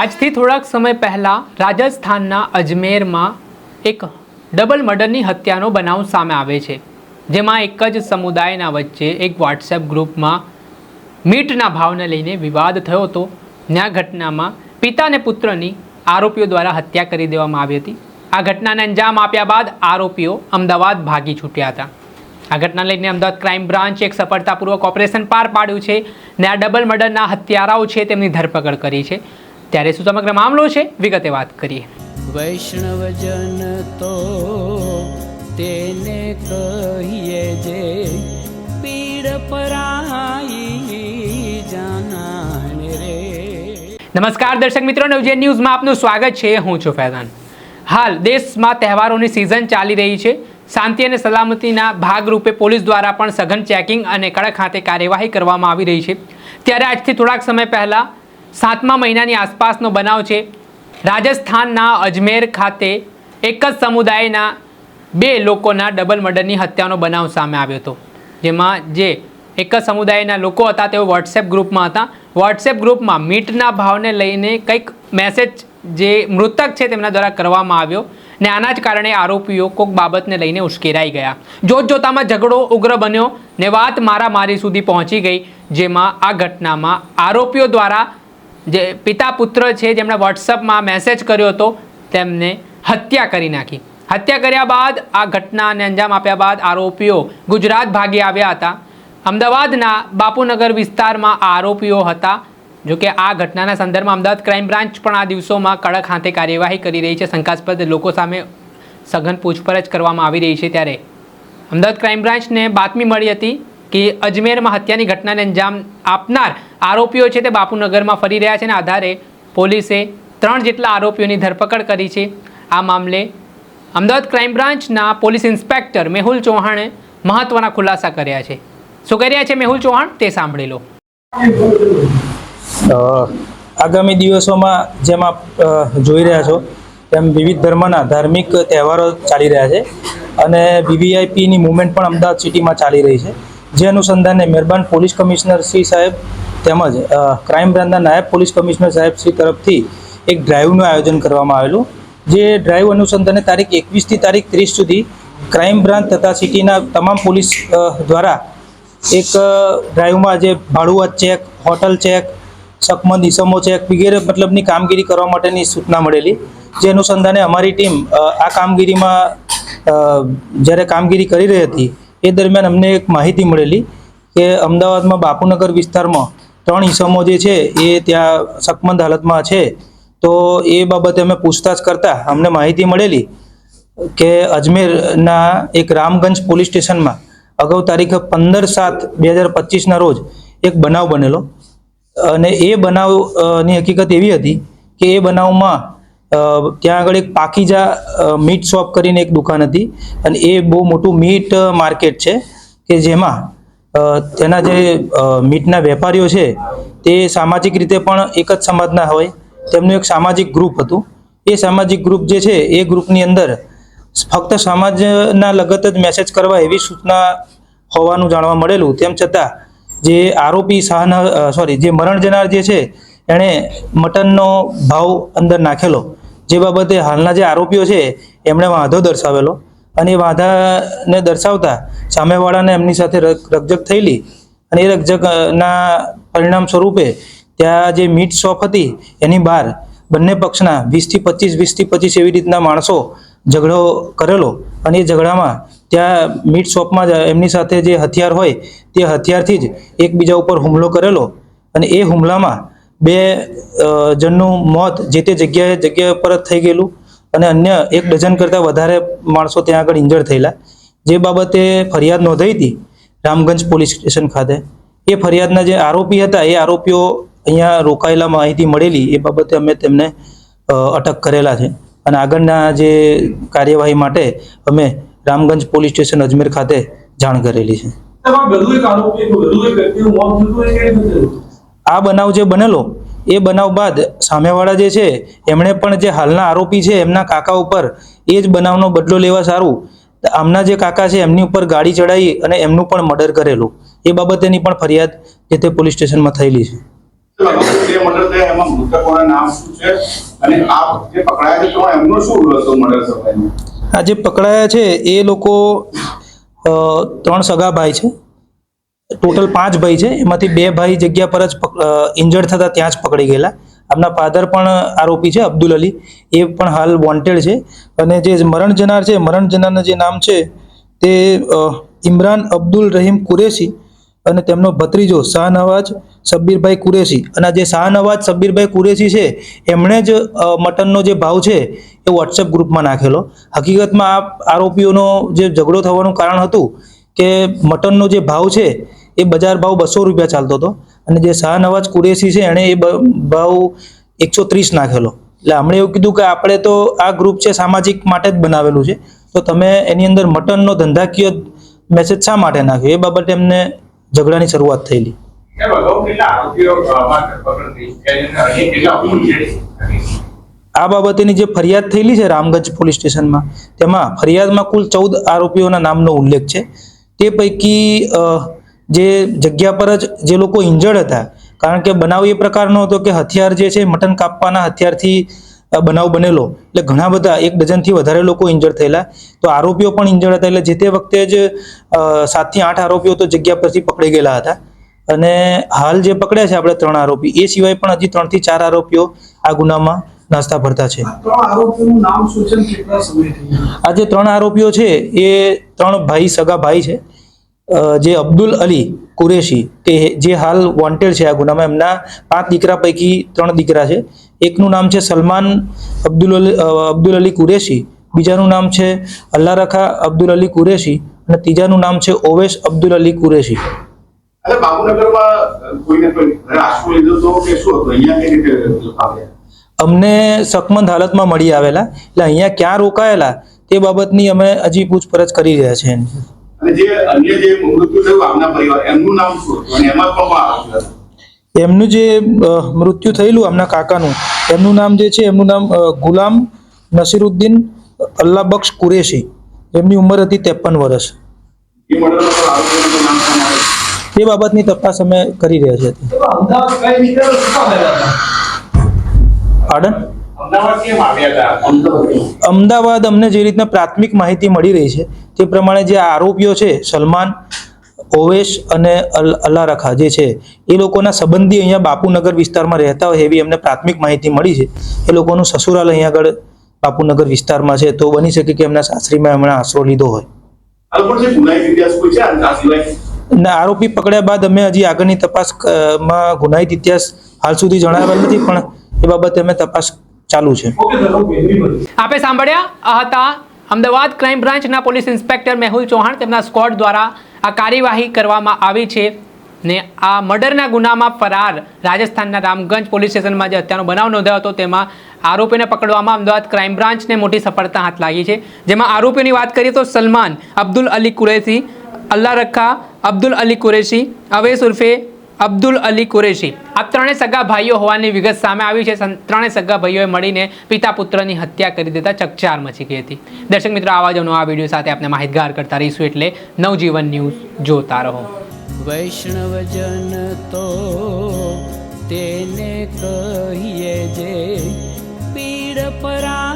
આજથી થોડાક સમય પહેલાં રાજસ્થાનના અજમેરમાં એક ડબલ મર્ડરની હત્યાનો બનાવ સામે આવે છે, જેમાં એક જ સમુદાયના વચ્ચે એક વોટ્સએપ ગ્રુપમાં મીટના ભાવને લઈને વિવાદ થયો હતો. ત્યાં ઘટનામાં પિતા અને પુત્રની આરોપીઓ દ્વારા હત્યા કરી દેવામાં આવી હતી. આ ઘટનાને અંજામ આપ્યા બાદ આરોપીઓ અમદાવાદ ભાગી છૂટ્યા હતા. આ ઘટના લઈને અમદાવાદ ક્રાઇમ બ્રાન્ચ એક સફળતાપૂર્વક ઓપરેશન પાર પાડ્યું છે ને આ ડબલ મર્ડરના હત્યારાઓ છે તેમની ધરપકડ કરી છે. ત્યારે શું સમગ્ર મામલો છે? વિગતે વાત કરીએ. વૈષ્ણવજન તો તેને કહીએ જે પીડ પરાઈ જાનાને રે. નમસ્કાર દર્શક મિત્રો નવજે ન્યૂઝમાં આપનું સ્વાગત છે. હું છું ફૈઝાન. હાલ દેશમાં તહેવારોની સિઝન ચાલી રહી છે. શાંતિ અને સલામતીના ભાગરૂપે પોલીસ દ્વારા પણ સઘન ચેકિંગ અને કડક હાથે કાર્યવાહી કરવામાં આવી રહી છે. ત્યારે આજથી થોડાક સમય પહેલાં સાતમા મહિનાની આસપાસનો બનાવ છે. રાજસ્થાનના અજમેર ખાતે એક જ સમુદાયના બે લોકોના ડબલ મર્ડરની હત્યાનો બનાવ સામે આવ્યો હતો. જેમાં જે એક જ સમુદાયના લોકો હતા, તેઓ વોટ્સએપ ગ્રુપમાં હતા. વોટ્સએપ ગ્રુપમાં મીટના ભાવને લઈને કંઈક મેસેજ જે મૃતક છે તેમના દ્વારા કરવામાં આવ્યો ને આના જ કારણે આરોપીઓ કોઈક બાબતને લઈને ઉશ્કેરાઈ ગયા. જોત જોતામાં ઝઘડો ઉગ્ર બન્યો ને વાત મારામારી સુધી પહોંચી ગઈ, જેમાં આ ઘટનામાં આરોપીઓ દ્વારા જે પિતા પુત્ર છે, જેમણે વોટ્સઅપમાં મેસેજ કર્યો હતો, તેમને હત્યા કરી નાખી. હત્યા કર્યા બાદ, આ ઘટનાને અંજામ આપ્યા બાદ આરોપીઓ ગુજરાત ભાગી આવ્યા હતા. અમદાવાદના બાપુનગર વિસ્તારમાં આરોપીઓ હતા, જો કે આ ઘટનાના સંદર્ભમાં અમદાવાદ ક્રાઇમ બ્રાન્ચ પણ આ દિવસોમાં કડક હાથે કાર્યવાહી કરી રહી છે. શંકાસ્પદ લોકો સામે સઘન પૂછપરછ કરવામાં આવી રહી છે ત્યારે. અમદાવાદ ક્રાઇમ બ્રાન્ચને બાતમી મળી હતી કે અજમેરમાં હત્યાની ઘટનાને અંજામ આપનાર આરોપીઓ છે તે બાપુનગરમાં ફરી રહ્યા છે અને આધારે પોલીસે ત્રણ જેટલા આરોપીઓની ધરપકડ કરી છે. આ મામલે અમદાવાદ ક્રાઇમ બ્રાન્ચના પોલીસ ઇન્સ્પેક્ટર મેહુલ ચૌહાણે મહત્વના ખુલાસા કર્યા છે. શું કરી રહ્યા છે મેહુલ ચૌહાણ? તે સાંભળી લો. આગામી દિવસોમાં જેમ આપ જોઈ રહ્યા છો તેમ વિવિધ ધર્મના ધાર્મિક તહેવારો ચાલી રહ્યા છે અને વીવીઆઈપીની મુવમેન્ટ પણ અમદાવાદ સિટીમાં ચાલી રહી છે. જે અનુસંધાને મહેરબાન પોલીસ કમિશનર શ્રી સાહેબ તેમજ ક્રાઇમ બ્રાન્ચના નાયબ પોલીસ કમિશનર સાહેબ શ્રી તરફથી એક ડ્રાઈવનું આયોજન કરવામાં આવેલું. જે ડ્રાઈવ અનુસંધાને તારીખ એકવીસથી તારીખ ત્રીસ સુધી ક્રાઇમ બ્રાન્ચ તથા સિટીના તમામ પોલીસ દ્વારા એક ડ્રાઈવમાં જે ભાડુઆત ચેક, હોટલ ચેક શકમંદ ઇસમો ચેક વગેરે મતલબની કામગીરી કરવા માટેની સૂચના મળેલી. જે અનુસંધાને અમારી ટીમ આ કામગીરીમાં જ્યારે કામગીરી કરી રહી હતી એ દરમિયાન અમને એક માહિતી મળેલી કે અમદાવાદમાં બાપુનગર વિસ્તારમાં ત્રણ ઇસમો જે છે, એ ત્યાં શકમંદ હાલતમાં છે. તો એ બાબતે અમે પૂછતાછ કરતા અમને માહિતી મળેલી કે અજમેરના એક રામગંજ પોલીસ સ્ટેશનમાં અગાઉ તારીખ પંદર સાત બે હજાર પચીસના રોજ એક બનાવ બનેલો. અને એ બનાવની હકીકત એવી હતી કે એ બનાવમાં ત્યાં આગળ એક પાકીજા મીટ શોપ કરીને એક દુકાન હતી. અને એ બહુ મોટું મીટ માર્કેટ છે કે જેમાં તેના જે મીટના વેપારીઓ છે, તે સામાજિક રીતે પણ એક જ સમાજના હોય. તેમનું એક સામાજિક ગ્રુપ હતું. એ સામાજિક ગ્રુપ જે છે, એ ગ્રુપની અંદર ફક્ત સમાજના લગત જ મેસેજ કરવા એવી સૂચના હોવાનું જાણવા મળેલું. તેમ છતાં, જે આરોપી શાહના સોરી જે મરણ જનાર જે છે, એણે મટનનો ભાવ અંદર નાખેલો. જે બાબતે હાલના જે આરોપીઓ છે, એમણે વાંધો દર્શાવેલો. અને એ વાંધાને દર્શાવતા સામેવાળાને એમની સાથે રકજક થયેલી. અને એ રકજકના પરિણામ સ્વરૂપે ત્યાં જે મીટ શોપ હતી, એની બહાર બંને પક્ષના વીસથી પચીસ વીસથી પચીસ એવી રીતના માણસો ઝઘડો કરેલો. અને એ ઝઘડામાં ત્યાં મીટ શોપમાં જ એમની સાથે જે હથિયાર હોય, તે હથિયારથી જ એકબીજા ઉપર હુમલો કરેલો. અને એ હુમલામાં બે જણનું મોત જે તે જગ્યાએ, જગ્યા પર જ થઈ ગયેલું અને અન્ય એક ડઝન કરતાં વધારે માણસો ત્યાં આગળ ઇન્જર્ડ થયેલા. જે બાબતે ફરિયાદ નોંધાઈ હતી રામગંજ પોલીસ સ્ટેશન ખાતે. એ ફરિયાદના જે આરોપી હતા, એ આરોપીઓ અહીંયા રોકાયેલા માહિતી મળેલી, એ બાબતે અમે તેમને અટક કરેલા છે. અને આગળના જે કાર્યવાહી માટે અમે રામગંજ પોલીસ સ્ટેશન અજમેર ખાતે જાણ કરેલી છે. આ બનાવ જે બનેલો એ બનાવ બાદ સામેવાળા જે છે એમણે પણ જે હાલના આરોપી છે એમના કાકા ઉપર એ જ બનાવનો બદલો લેવા સારું. આમના જે કાકા છે એમની ઉપર ગાડી ચડાવી અને એમનું પણ મર્ડર કરેલું. એ બાબતેની પણ ફરિયાદ જે તે પોલીસ સ્ટેશનમાં થયેલી છે. આ જે પકડાયા છે એ લોકો ત્રણ સગા ભાઈ છે. ટોટલ પાંચ ભાઈ છે. એમાંથી બે ભાઈ જગ્યા પર જ ઇન્જર્ડ થતા ત્યાં જ પકડી ગયેલા. આમના ફાધર પણ આરોપી છે, અબ્દુલ અલી. એ પણ હાલ વોન્ટેડ છે. અને જે મરણ જનાર છે, મરણ જનારના જે નામ છે, તે ઇમરાન અબ્દુલ રહીમ કુરેશી અને તેમનો ભત્રીજો શાહનવાજ સબ્બીરભાઈ કુરેશી. અને જે શાહનવાજ સબ્બીરભાઈ કુરેશી છે, એમણે જ મટનનો જે ભાવ છે, એ વોટ્સએપ ગ્રુપમાં નાખેલો. હકીકતમાં આ આરોપીઓનો જે ઝઘડો થવાનું કારણ હતું કે મટનનો જે ભાવ છે એ બજાર ભાવ બસો રૂપિયા ચાલતો હતો. અને જે શાહનવાજ કુરેશી છે, એણે એ ભાવ એકસો ત્રીસ નાખેલો. એટલે હમણે એવું કીધું કે આપણે તો આ ગ્રુપ છે સામાજિક માટે જ બનાવેલું છે. તો તમે એની અંદર મટનનો ધંધાકીય મેસેજ શા માટે નાખ્યો? એ બાબતે એમને ઝઘડાની શરૂઆત થયેલી. આ બાબતેની જે ફરિયાદ થયેલી છે રામગંજ પોલીસ સ્ટેશનમાં, તેમાં ફરિયાદમાં કુલ ચૌદ આરોપીઓના નામનો ઉલ્લેખ છે. તે પૈકી જે જગ્યા પર જ જે લોકો ઇન્જર્ડ હતા. કારણ કે બનાવ એ પ્રકારનો હતો કે હથિયાર જે છે મટન કાપવાના હથિયારથી બનાવ બનેલો. એટલે ઘણા બધા એક ડઝનથી વધારે લોકો ઇન્જર્ડ થયેલા. તો આરોપીઓ પણ ઇન્જર્ડ હતા. એટલે જે તે વખતે જ સાતથી આઠ આરોપીઓ તો જગ્યા પરથી પકડી ગયેલા હતા. અને હાલ જે પકડ્યા છે આપણે ત્રણ આરોપી એ સિવાય પણ હજી ત્રણથી ચાર આરોપીઓ આ ગુનામાં નાસ્તા ભરતા છે. આ જે ત્રણ આરોપીઓ છે એ ત્રણ ભાઈ સગા ભાઈ છે. જે અબ્દુલ અલી કુરેશી કે જે હાલ વોન્ટેડ છે આ ગુનામાં એમના પાંચ દીકરા પૈકી ત્રણ દીકરા છે. એકનું નામ છે સલમાન અબ્દુલ અલી અબ્દુલ અલી કુરેશી બીજાનું નામ છે અલ્લા રખા અબ્દુલ અલી કુરેશી અને ત્રીજાનું નામ છે ઓવેશ અબ્દુલ અલી કુરેશી. અમને સકમંદ હાલતમાં મળી આવેલા એટલે અહીંયા ક્યાં રોકાયેલા તે બાબતની અમે હજી પૂછપરછ કરી રહ્યા છીએ. અને જે અન્ય જે મૃત્યુ થયું આમના પરિવાર એમનું નામ શું અને એમાં પણ કોણ આરોપી હતા? એમનું જે મૃત્યુ થયેલું આમના કાકાનું એમનું નામ જે છે એમનું નામ ગુલામ નસીરુદ્દીન અલ્લાબક્ષ કુરેશી. એમની ઉંમર હતી ત્રેપન વર્ષ. એ બાબતની તપાસ અમે કરી રહ્યા છીએ. પાડન અમદાવાદ અમને જે રીતના પ્રાથમિક માહિતી મળી રહી છે તે પ્રમાણે જે આરોપીઓ છે સલમાન ઓવેશ અને અલ- અલ્લા જે છે એ લોકોના સંબંધી અહીંયા બાપુનગર વિસ્તારમાં રહેતા હોય એવી અમને પ્રાથમિક માહિતી મળી છે. એ લોકોનું સસુરાલ અહીંયા આગળ બાપુનગર વિસ્તારમાં છે તો બની શકે કે એમના સાસરીમાં એમણે આશરો લીધો હોય. અને આરોપી પકડ્યા બાદ અમે હજી આગળની તપાસમાં ગુનાહિત ઇતિહાસ હાલ સુધી જણાવેલ નથી પણ એ બાબતે અમે તપાસ ચાલુ છે. આપે સાંભળ્યા? આ હતા અમદાવાદ ક્રાઇમ બ્રાન્ચના પોલીસ ઇન્સ્પેક્ટર મેહુલ ચૌહાણ. તેમના સ્કોડ દ્વારા આ કાર્યવાહી કરવામાં આવી છે ને આ મર્ડરના ગુનામાં ફરાર રાજસ્થાનના રામગંજ પોલીસ સ્ટેશનમાં જે હત્યાનો બનાવ નોંધાયો હતો તેમાં આરોપીને પકડવામાં અમદાવાદ ક્રાઇમ બ્રાન્ચને મોટી સફળતા હાથ લાગી છે. જેમાં આરોપીઓની વાત કરીએ તો સલમાન અબ્દુલ અલી કુરેશી અલ્લા રખા અબ્દુલ અલી કુરેશી અવેશ ઉર્ફે અબ્દુલ અલી કુરેશી. આ ત્રણેય સગા ભાઈઓ હોવાની વિગત સામે આવી છે. ત્રણે સગા ભાઈઓએ મળીને પિતા પુત્રની હત્યા કરી દેતા ચકચાર મચી ગઈ હતી. દર્શક મિત્રો, આવા જ આ વીડિયો સાથે આપણે માહિતગાર કરતા રહીશું એટલે નવજીવન ન્યૂઝ જોતા રહો. વૈષ્ણવજન તો તેને કહીએ જે પીડ પરાઈ